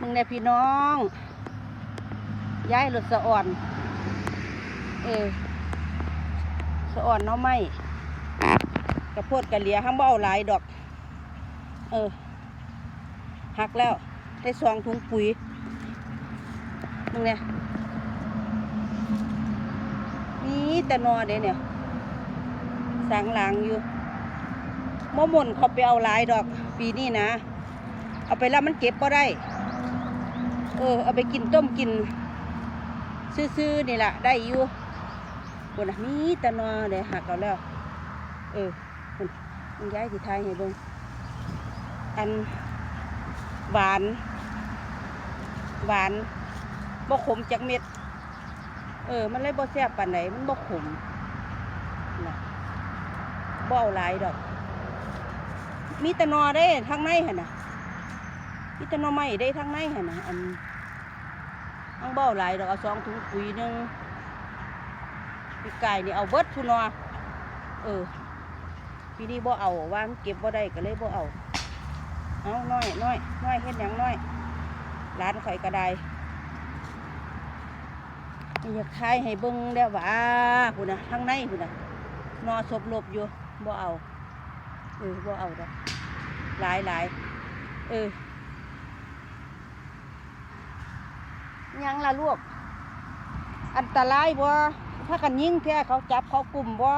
มึงในพี่น้องย้ายรถสะอ่อน เออสะอ่อนเนาะไม่กระโพดกระเหลียห้างเบ้าหลายดอก เออหักแล้วได้ซองถุงปุ๋ยมึงเนี่ยนี่แต่นอเด้เนี่ยสังหลังอยู่มะม่นเขาไปเอาหลายดอก ปีนี้นะ เอาไปแล้วมันเก็บก็ได้ เออเอาไปกินต้มกิน ซื่อๆนี่แหละได้อยู่คนน่ะมีแต่นอเดี๋ยวหักเอาแล้ว เออคุณมันย้ายที่ไทยให้เบิ่งอันหวาน หวานบ่ขมจากเม็ด เออ มันเลยบ่แซ่บปานไหนมันบ่ขมนะบ่เอาหลายดอก มีต่นอได้ทางในเหั่นน่ะ มีแต่หนอไม้ได้ทางในเหั่นน่ะอันอังเบ้าหลายดอกเอาสองถุงปุ๋ยหนึงปีกายนี่เอาเบิดทุนอเออปีนี้บ่เอาวางเก็บบ่ได้ก็เลยบ่เอาเอาน้อยน้อยน้อยเฮ็ดหยังน้อยร้านข่อยก็ไดอยากทายให้เบิ่งแล้วว่าพุ่นน่ะทางในพุ่นน่ะนอศพลบอยู่บ่เอาเออบ่เอาดอกหลายหลายเออ ยังละลูก อันตรายบ่ถ้ากันยิ่งแท้เขาจับเขากลุ่มบ่